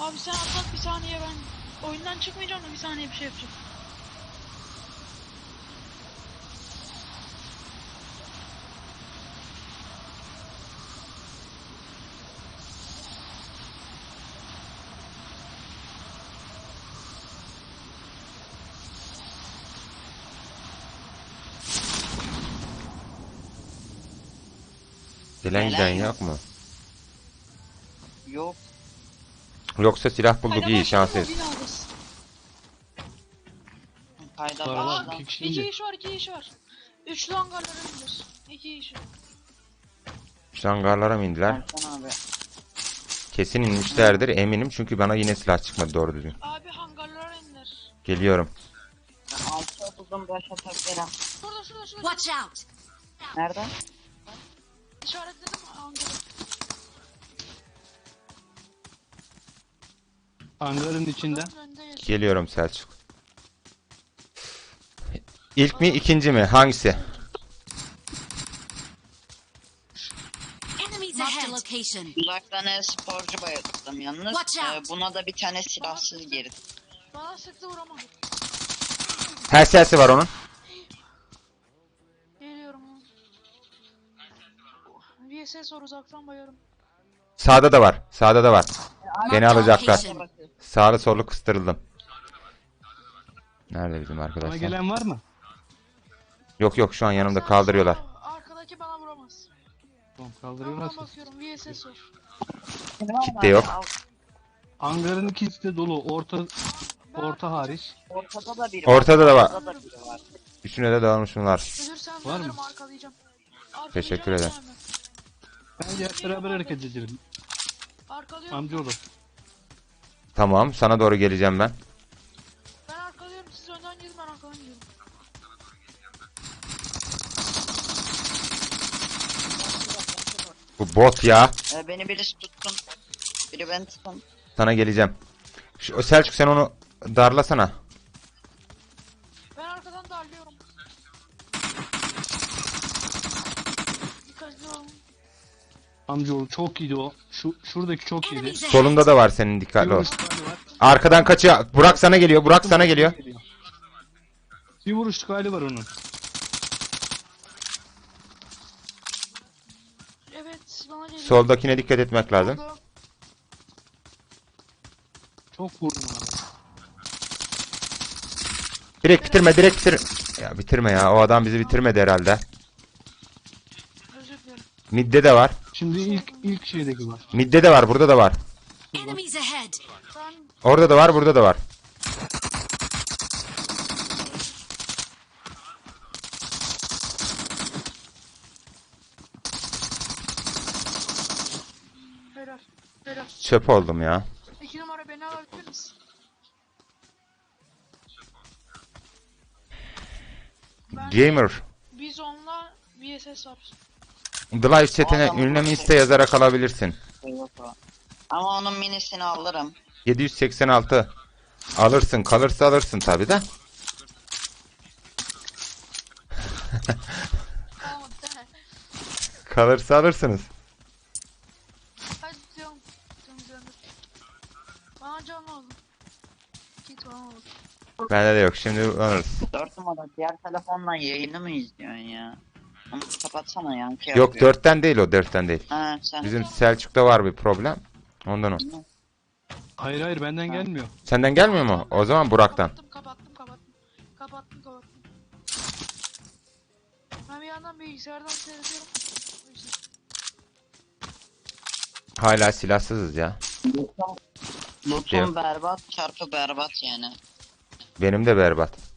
Abi sen anlat bir saniye ben oyundan çıkmayacağım da bir saniye bir şey yapacağım. Gelen Gelen giden yok mu? Yok. Yoksa silah bulduk iyi şans et. et. Kayda Var lan. başladım. iki kişi İki indi. iş var, iki iş var. Üçlü hangarlara indir. İki iş. Şu hangarlara mı indiler? Erkan abi. Kesin inmişlerdir eminim çünkü bana yine silah çıkmadı doğru düzgün. Abi hangarlara indir. Geliyorum. Ben altı otuzun baş atabilirim. Şurada şurada şurada. Watch out! Nerede? İşaretledim hangarı. Hangarın içinde. Kapının önünde geç. Geliyorum Selçuk. İlk mi ikinci mi? Hangisi? Uzaktan e-sporcu bayıldım yalnız. Ee, buna da bir tane silahsız girdi. Bana sıktı vuramadım. Her sesi var onun. Geliyorum. VSS var uzaktan bayarım. Sağda da var. Sağda da var. Beni alacaklar. Sağlı sollu kıstırıldım. Nerede bizim Bana arkadaşlar? gelen var mı? Yok yok şu an yanımda kaldırıyorlar. Arkadaki bana vuramaz. Tamam Ben kaldırıyorlar. buna bakıyorum VSS var. Kit de yok. Hangarın ikisi de dolu. Orta orta hariç. Ortada da biri Ortada da var. Ortada da biri var. Üçüne de dağılmış bunlar. Ölürsem Var mı? arkalayacağım. Arkalayacağım Teşekkür ederim. hemen. Bence hep beraber hareket edelim. Arkalıyorum. Amcaoğlu. Tamam sana doğru geleceğim ben. Ben arkalıyorum siz önden gidin ben arkadan gidiyorum. Bu bot ya. Ee, beni birisi tutsun. Biri beni tutsun. Sana geleceğim. Şu, Selçuk sen onu darlasana. Amcaoğlu çok iyiydi o. Şu şuradaki çok iyiydi. Solunda da var senin dikkatli ol. Arkadan kaçıyor. Burak sana geliyor. Burak sana geliyor. Bir vuruş hali var onun. Evet bana geliyor. Soldakine dikkat etmek lazım. Çok vurdum ona. Direkt bitirme direkt bitir. Ya bitirme ya. O adam bizi bitirmedi herhalde. Özür dilerim. Midde de var. Şimdi ilk ilk şeydeki var. Midde de var. Burada da var. Enemies ahead! Ben Orada da var. Burada da var. helal. Helal. Çöp oldum ya. İki numara beni alabilir misin? Ben Gamer. Bizon'la VSS var. The Live chatine ünlem iste yazarak alabilirsin. Yok o. Ama onun minisini alırım. 786. Alırsın. Kalırsa alırsın tabi de. Kalırsa alırsınız. Hadi diyorum. Temizlendir. Bana can oldu. Kit falan oldu. Bende de yok. Şimdi alırız. Dört numara diğer telefonla yayını mı izliyorsun ya? Kapatsana yankı Yok yapıyor. 4'ten değil o 4'ten değil. Ha sen. Bizim Selçuk'ta var bir problem. Ondan o. Hayır hayır benden Ha. gelmiyor. Senden gelmiyor mu? O zaman Burak'tan. Kapattım kapattım kapattım. Kapattım kapattım. Ben bir yandan bilgisayardan seyrediyorum. Hala silahsızız ya. Yok. berbat çarpı berbat yani. Benim de berbat.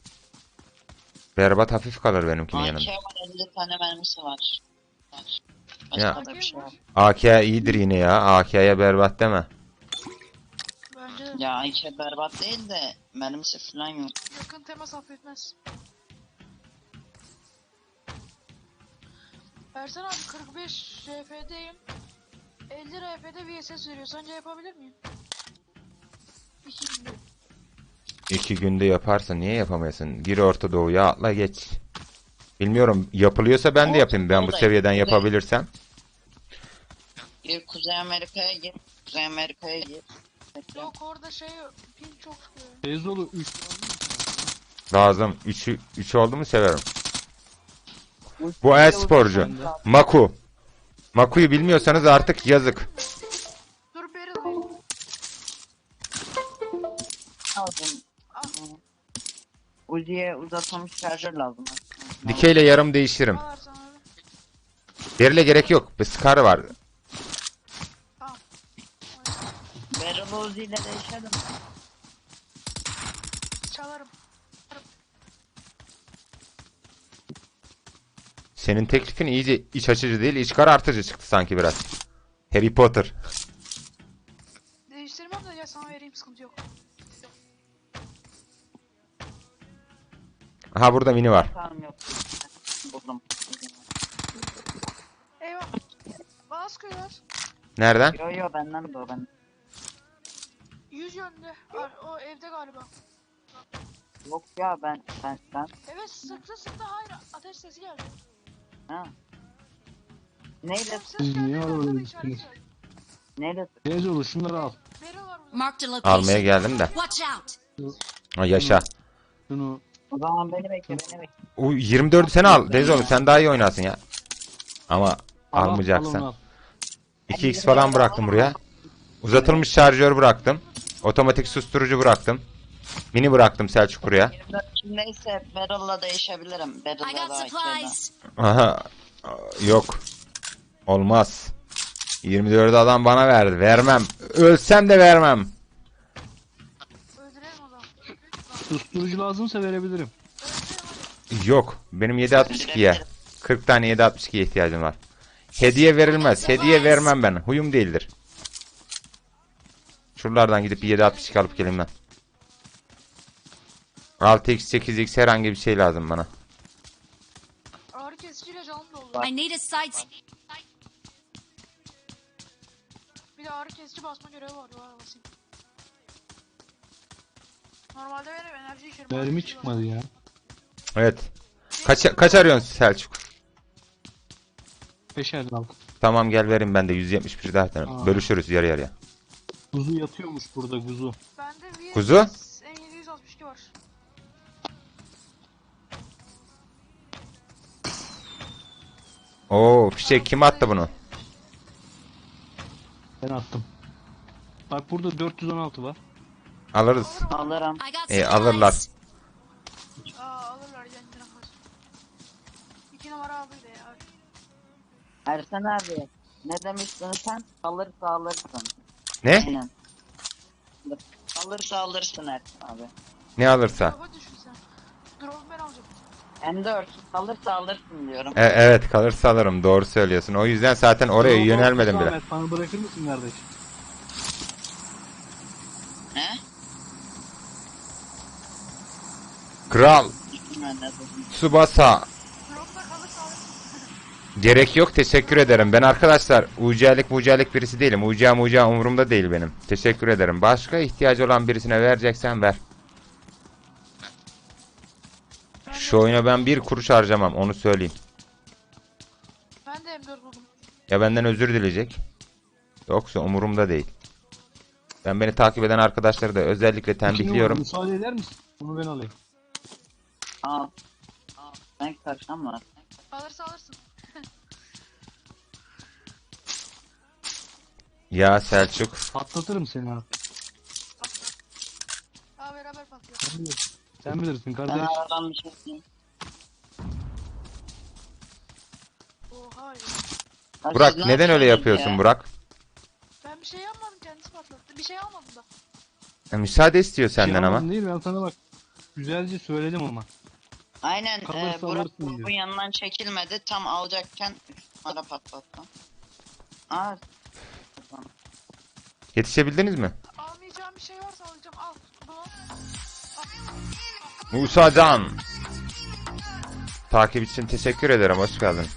Berbat hafif kalır benimkinin AK yanında. var 50 tane mermisi var. Ya. Başka da bir şey yok. AK iyidir yine ya. AK'ye berbat deme. Bence de Ya AK berbat değil de mermisi falan yok. yakın temas affetmez. Ersen abi 45 RF'deyim. 50 RF'de VSS veriyor. Sence yapabilir miyim? İki günde yaparsın. Niye yapamayasın? Gir Orta Doğu'ya atla geç. Bilmiyorum. Yapılıyorsa ben de yapayım. Ben bu seviyeden yapabilirsem. Gir Kuzey Amerika'ya gir. Kuzey Amerika'ya gir. Yok orada şey pil çok çıkıyor. Tezolu 3 Lazım. 3 3 oldu mu severim. Bu e-sporcu. Maku. Maku'yu bilmiyorsanız artık yazık. Dur Beril alayım. Uzi'ye uzatılmış şarjör lazım. aslında. Dikeyle yarım Ersan abi. Derile gerek yok. Bir Scar var. Tamam. Barrel Uzi ile değişelim. Çalarım. Senin teklifin iyice iç açıcı değil, iç karartıcı çıktı sanki biraz. Harry Potter. Aha burada mini var. Tamam yok. Buldum. Eyvah. Bana sıkıyorlar. Nereden? Yo yo benden de o ben. Yüz yönde. Ar- O evde galiba. Yok ya ben ben ben. Evet sıktı sıktı hayır ateş sesi geldi. Ha. Neyle Hem ses Siz geldi niye hem de arabayı işaret gittiniz? geldi. neyle şunları al. Beril var burada. Marked a Almaya geldim de. Watch out! Ha, yaşa. Şunu O zaman beni bekle beni bekle. O 24'ü sen al. Dezoğlu sen daha iyi oynarsın ya. Ama al, al onu almayacaksan. al. 2x falan bıraktım buraya. Uzatılmış şarjör bıraktım. Otomatik susturucu bıraktım. Mini bıraktım Selçuk buraya. 24 neyse Barrel'la değişebilirim. I Barrel'la got da Ake'de. supplies. Aha. Yok. Olmaz. 24'ü adam bana verdi. Vermem. Ölsem de vermem. Öldürelim o zaman. Susturucu lazımsa verebilirim. Yok. Benim 7.62'ye. 40 tane 7.62'ye ihtiyacım var. Hediye verilmez. Hediye vermem ben. Huyum değildir. Şuralardan gidip bir 7.62 alıp geleyim ben. 6x 8x herhangi bir şey lazım bana. Ağrı kesiciyle canım doldu. I need a side. Bir de ağrı kesici basma görevi var. Var basayım. Normalde benim enerji içerim. Mermi çıkmadı ya. Evet. Kaç, kaç arıyorsun Selçuk? Beşer aldım. Tamam gel vereyim ben de 171 zaten. Aa. Bölüşürüz yarı yarıya. Kuzu yatıyormuş burada kuzu. Bende VSS Kuzu? M762 var. Oo fişek kim attı bunu? Ben attım. Bak burada 416 var. Alırız. Alırım. E, alırlar. Aa alırlar. İki numara ya. Ersen abi. Ne demiştin sen? Alırsa alırsın. Ne? Aynen. Alırsa alırsın Ersen abi. Ne alırsa? Kafa düşün sen. Drone ben alacağım. M4 alırsa alırsın diyorum. E, evet kalırsa alırım. Doğru söylüyorsun. O yüzden zaten oraya yönelmedim bile. Ahmet, Bana bırakır mısın kardeş? Ne? Kral? Subasa. Gerek yok teşekkür ederim. Ben arkadaşlar ucelik mucelik birisi değilim. Uca muca umurumda değil benim. Teşekkür ederim. Başka ihtiyacı olan birisine vereceksen ver. Şu oyuna ben bir kuruş harcamam onu söyleyeyim. Ben de M4 buldum. Ya benden özür dileyecek. Yoksa umurumda değil. Ben beni takip eden arkadaşları da özellikle tembihliyorum. Müsaade eder misin? Bunu ben alayım. Al. Al. Ben karşıdan var. Alırsa alırsın. Ya Selçuk. Patlatırım seni abi. Aa beraber patlıyor. Sen bilirsin, Ben kardeş. aradan bir şey diyeyim. Oha ya. Burak siz ne neden öyle yapıyorsun ya? Burak? Ben bir şey yapmadım kendisi patlattı. Bir şey almadım da. Ya müsaade istiyor senden Şey ama. Değil ben sana bak. Güzelce söyledim ama. Aynen. E, Kalırsa Burak alırsın diyor. yanından çekilmedi. Tam alacakken üç numara patlattım. Aa. Yetişebildiniz mi? Almayacağım bir şey varsa alacağım. Al. Bunu. Musa Can. Takip için teşekkür ederim. Hoş geldin.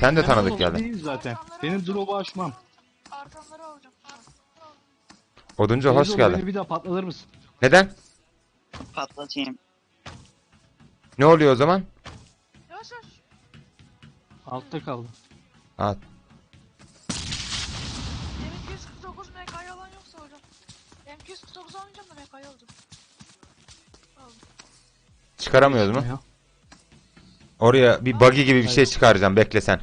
Sen de tanıdık geldin. Değil zaten. Benim drop'u açmam. Arkamları alacağım. Oduncu hoş geldin. Beni bir daha patlatır mısın? Neden? Patlatayım. Ne oluyor o zaman? Yavaş yavaş. Altta kaldı. Ha, M249 MK'yı alan yoksa hocam. 49 almayacağım da MK'yı aldım. Aldım. Çıkaramıyoruz mu? Ya. Oraya bir buggy gibi bir şey çıkaracağım. Bekle sen.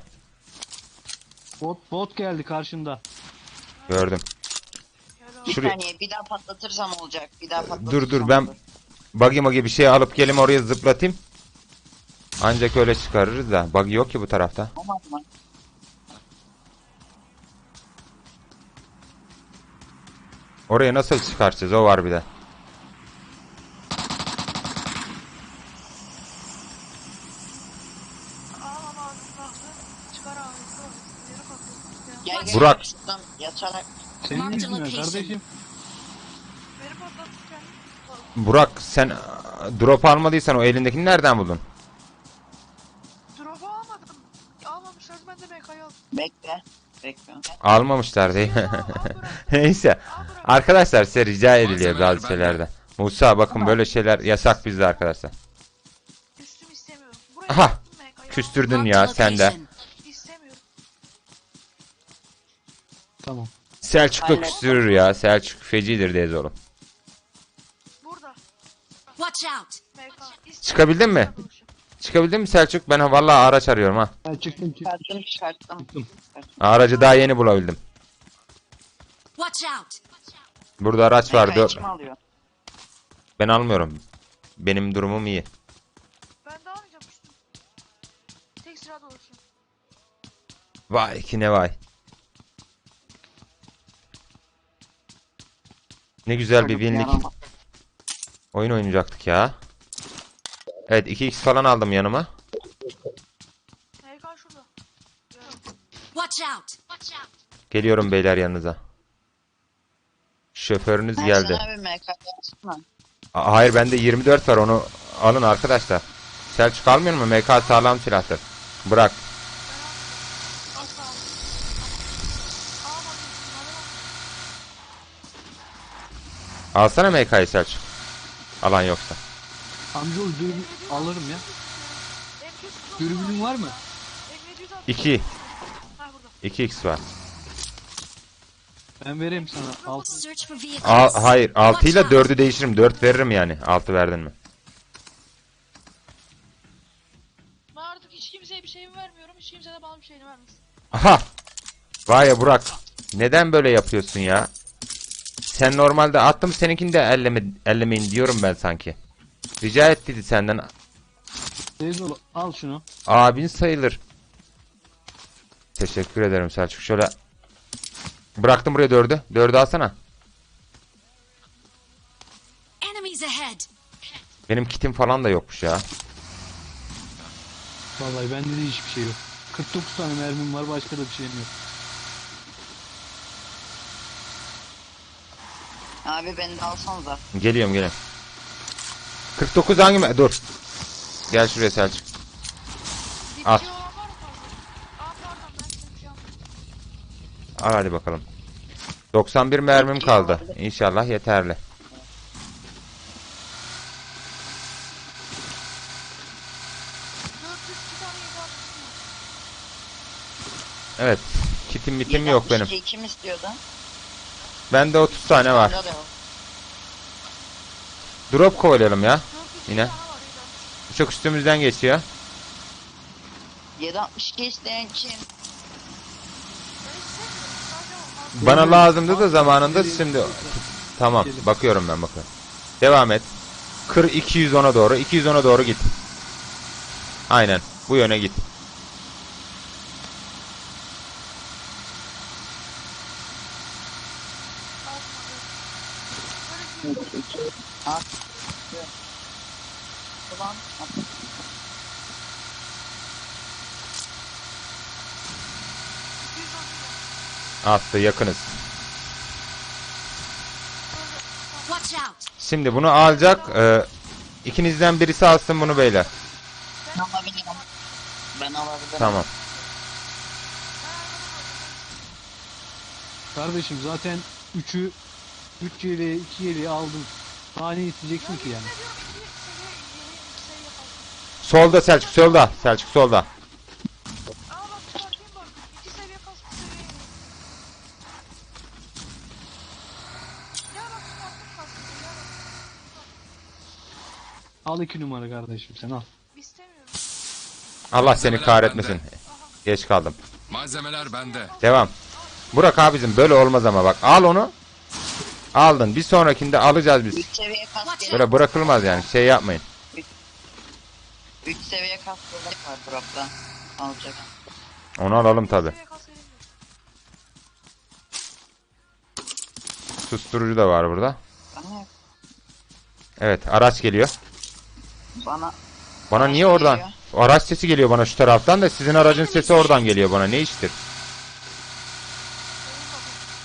Bot bot geldi karşında. Gördüm. Bir. Şuraya- saniye bir daha patlatırsam olacak. Bir daha patlatırsam Dur dur ben olur. Buggy magi bir şey alıp gelim oraya zıplatayım. Ancak öyle çıkarırız da. Buggy yok ki bu tarafta. Oraya nasıl çıkaracağız? O var bir de. Burak. Yatarak. Senin yüzünden kardeşim. Burak sen aa, drop almadıysan o elindekini nereden buldun? Drop'u almadım. Almamışlardı ben de MK'yı aldım. Bekle. Bekle. Almamışlar değil. Neyse. Arkadaşlar size rica ediliyor bazı şeylerde. Musa bakın böyle şeyler yasak bizde arkadaşlar. Üstüm istemiyorum. Buraya Aha, MK'yı. Küstürdün ya sen de. İstemiyorum. Tamam. Selçuk da Aynen. küstürür ya. Selçuk fecidir deyiz oğlum. Watch out! Çıkabildin mi? Çıkabildin mi Selçuk? Ben vallahi araç arıyorum ha. Ben çıktım çıktım. Çıkarttım çıkarttım. çıktım. Aracı daha yeni bulabildim. Watch out! Burada araç var. Alıyor? Ben almıyorum. Benim durumum iyi. Ben de almayacağım üstüm. Tek sırada olsun. Vay ki ne vay. Ne güzel bir binlik yarama. Oyun oynayacaktık ya. Evet 2x falan aldım yanıma. Şurada. Watch out! Watch out! Geliyorum beyler yanınıza. Şoförünüz geldi. bir MK yapsana. A- Hayır bende 24 var onu alın arkadaşlar. Selçuk almıyor mu? MK sağlam silahtır. Bırak. Asla. Alsana MK'yı Selçuk. Alan yoksa. Amcaoğlu dürbün alırım ya. Dürbünün var mı? 2. Ha burada. 2x var. Ben vereyim sana. Altı. Search for vehicles. Al, hayır 6 ile Watch out. 4'ü değiştiririm. 4 veririm yani. 6 verdin mi? Ben artık hiç kimseye bir şeyimi vermiyorum. Hiç kimse de bana bir şeyini vermesin. Aha. Vay ya Burak. Neden böyle yapıyorsun ya? Sen normalde attım seninkini de elleme, ellemeyin diyorum ben sanki. Rica et dedi senden. Teyzoğlu al şunu. Abin sayılır. Teşekkür ederim Selçuk. Şöyle bıraktım buraya dördü. Dördü alsana. Benim kitim falan da yokmuş ya. Vallahi bende de hiçbir şey yok. 49 tane mermim var başka da bir şeyim yok. Abi beni de alsanıza. Geliyorum geliyorum. 49 hangi me- Dur. Gel şuraya Selçuk. Al. şey. Al hadi bakalım. 91 mermim kaldı. İnşallah yeterli. Evet. Kitim mitim yok benim. 762 Kim istiyordu? Bende 30 tane var. Yok. Drop kovalayalım ya. Yine. Uçak üstümüzden geçiyor. 762 isteyen kim? Bana lazımdı da zamanında şimdi. Tamam. Bakıyorum ben bakıyorum. Devam et. Kır 210'a doğru. 210'a doğru git. Aynen. Bu yöne git. Attı yakınız. Şimdi bunu alacak. E, ikinizden birisi alsın bunu beyler. Ben alabilirim. Ben alabilirim. Tamam. Kardeşim zaten 3'ü 3 yeleği 2 yeleği aldım. Daha ne isteyeceksin ki yani? Solda Selçuk solda. Selçuk solda. Aa bak çıkartayım bak. İki seviye kas bir seviye iniyor. Ya bak çıkarttım. Al iki numara kardeşim sen al. İstemiyorum. Allah seni kahretmesin. Geç kaldım. Malzemeler bende. Devam. Burak abicim böyle olmaz ama bak. Al onu. Aldın. Bir sonrakinde alacağız biz. 3 seviye kas Watch geliyor. Böyle bırakılmaz yani. Şey yapmayın. 3 seviye kas geliyor var dropta. Alacak. Onu alalım tabi. Susturucu da var burada. Bana, Evet araç geliyor. Bana Bana niye oradan? geliyor. Araç sesi geliyor bana şu taraftan da sizin aracın sesi oradan geliyor bana. Ne iştir?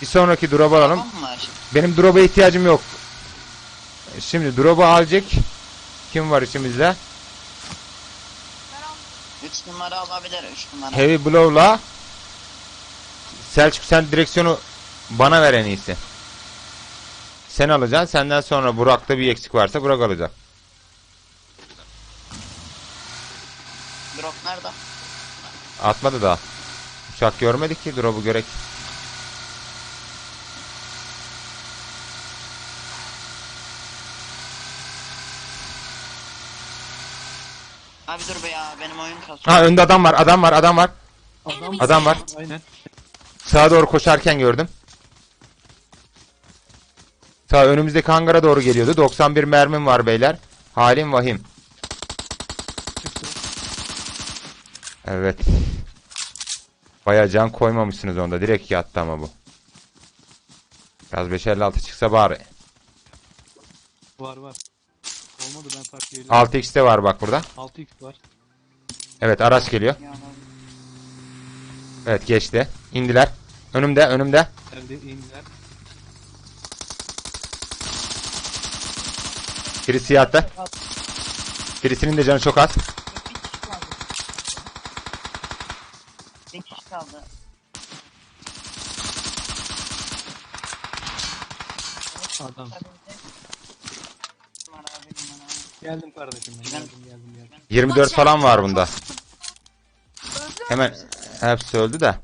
Bir sonraki drop'u alalım. Benim drop'a ihtiyacım yok. Şimdi drop'u alacak. Kim var içimizde? Ben aldım. 3 numara alabilir 3 numara. Heavy Blow'la Selçuk sen direksiyonu bana ver en iyisi. Sen alacaksın. Senden sonra Burak'ta bir eksik varsa Burak alacak. Drop nerede? Atmadı daha. Uçak görmedik ki drop'u görek. Abi dur be ya benim oyun kasıyor. Ha önde adam var. Adam var. Adam var. Adam, Adam var. aynen. Sağa doğru koşarken gördüm. Sağ önümüzdeki hangara doğru geliyordu. 91 mermim var beyler. Halim vahim. Evet. Baya can koymamışsınız onda. Direkt yattı ama bu. Biraz 556 çıksa bari. Var var. Olmadı ben fark yerim. 6x'te var bak burada. 6x var. Evet araç geliyor. Evet geçti. İndiler. Önümde önümde. Geldi indiler. Biri siyahtı. Birisinin de canı çok az. Bir kişi kaldı. Adam. Geldim kardeşim ben. Geldim geldim geldim. 24 falan var bunda. Hemen hepsi öldü de.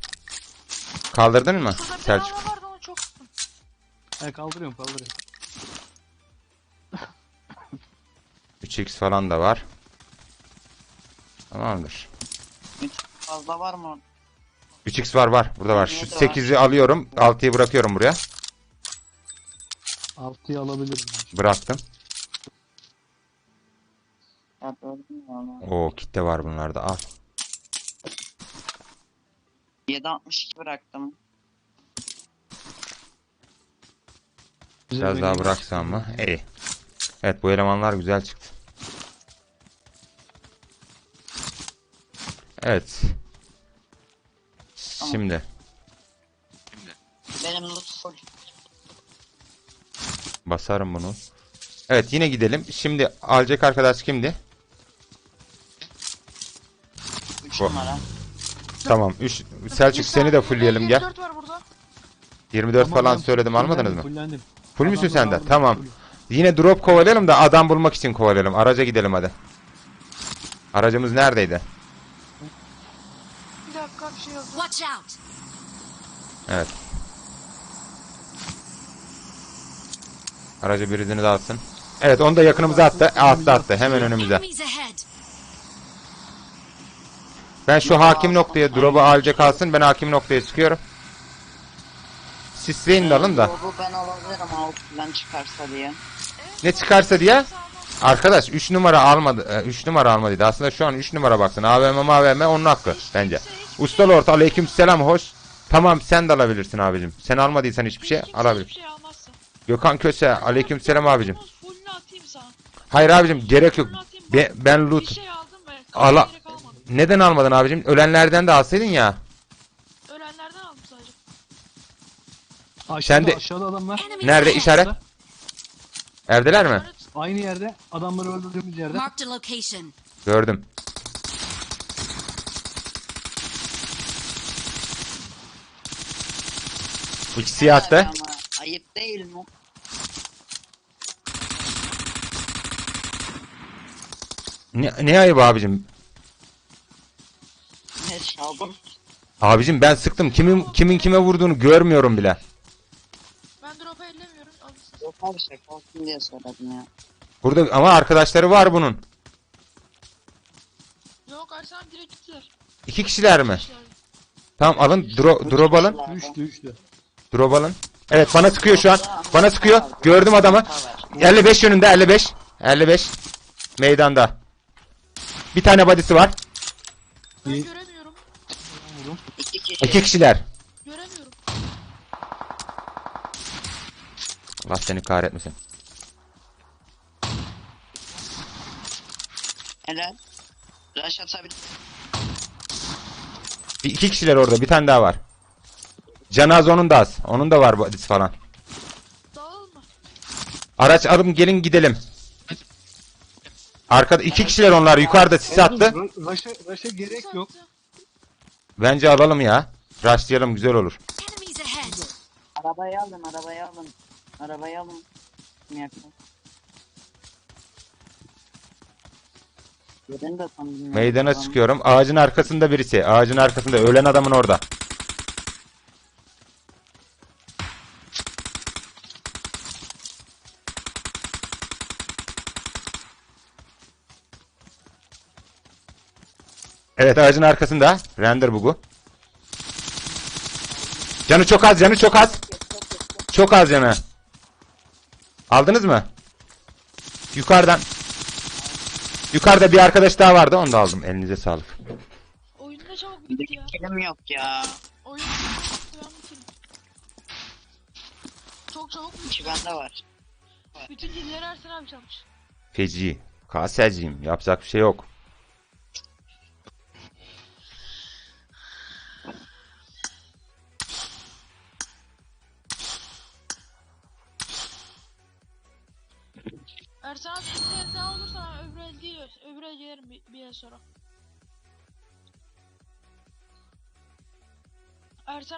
Kaldırdın mı Şurada bir Selçuk? tane vardı onu çok tuttum. He kaldırıyorum kaldırıyorum. 3x falan da var. Tamamdır. Fazla var mı? 3x var var. Burada var. Şu Burada var. 8'i alıyorum. 6'yı bırakıyorum buraya. 6'yı alabilirim. Bıraktım. Ya. Oo kitle var bunlarda. Al. 762 bıraktım. Biraz daha bıraksam mı? İyi. Evet bu elemanlar güzel çıktı. Evet. Şimdi Benim loot full. basarım bunu. Evet yine gidelim. Şimdi alacak arkadaş kimdi? 3 Bu. numara. Tamam. 3 Selçuk seni de fullleyelim gel. 24 var burada. 24 Tamam, falan ben söyledim almadınız mı? Fullendim. Full müsün sen de? aldım, Tamam. full. Yine drop kovalayalım da adam bulmak için kovalayalım. Araca gidelim hadi. Aracımız neredeydi? Bir dakika bir şey yazdı. Watch out! Evet. Aracı birini de alsın. Evet onu da yakınımıza attı. Attı attı. Hemen önümüze. Enemies ahead! Ben şu hakim noktaya drop'u alacak alsın. Ben hakim noktaya çıkıyorum. Sisleyin de alın da. Bu ben alabilirim altından çıkarsa diye. Ne çıkarsa diye. Arkadaş 3 numara almadı. 3 numara almadıydı. Aslında şu an 3 numara baksın. AVM AVM onun hakkı bence. Ustalı orta aleyküm selam hoş. Tamam sen de alabilirsin abicim. Sen almadıysan hiçbir şey Kimse alabilir. Hiçbir şey almazsa. Gökhan Köse aleyküm selam abicim. Fullünü atayım sana. Hayır abicim gerek yok. Fullünü atayım. Be- ben Bir loot. şey aldım Ala- almadım. Neden almadın abicim? Ölenlerden de alsaydın ya. Ölenlerden aldım sadece. Aşağıda, Sen de- aşağıda adam var. Enemies Nerede işaret? Evdeler mi? Aynı yerde. Adamları öldürdüğümüz yerde. Marked a location. Gördüm. İkisi yattı. Ama ayıp değil mi? Ne, ne ayıp abicim? Ne çaldım? Abicim ben sıktım. Kimin kimin kime vurduğunu görmüyorum bile. Ben drop'u ellemiyorum. Alırsın. Yok abi şaka olsun diye söyledim ya. Burada ama arkadaşları var bunun. Yok Ersan abi direkt gittiler. İki kişiler mi? Tamam alın. Dro drop alın. Üçlü üçlü. Drop alın. Evet bana sıkıyor şu an. Bana sıkıyor. Gördüm adamı. 55 yönünde 55. 55. Meydanda. Bir tane body'si var. Ben göremiyorum. İki kişi. İki kişiler. Göremiyorum. Allah seni kahretmesin. Helal. Rush atabilir. Bir, iki kişiler orada. Bir tane daha var. Canaz onun da az. Onun da var body'si falan. Dağılalım mı? Araç alın gelin gidelim. Arkada iki kişiler onlar yukarıda sis attı. Ra- Raşa, raşa gerek yok. Bence alalım ya. Rushlayalım güzel olur. Enemies ahead. Arabayı alın, arabayı alın. Arabayı alın. Kim yaktı? Yerini de tam bilmiyorum. Meydana Adam- çıkıyorum. Ağacın arkasında birisi. Ağacın arkasında. Ölen adamın orada. Evet ağacın arkasında. Render bugu. Canı çok az, canı çok az. Çok az canı. Aldınız mı? Yukarıdan. Yukarıda bir arkadaş daha vardı. Onu da aldım. Elinize sağlık. Oyunda çabuk bitti ya. kilim yok ya. Oyun bitirdim. Çok çabuk bitti. İki bende var. Bütün dilleri Ersan abi çalmış. Feci. Kaseciyim. Yapacak bir şey yok. Ersan abi bir el daha olursa öbür el değil, öbür el gelirim bir, bir el sonra. Ersan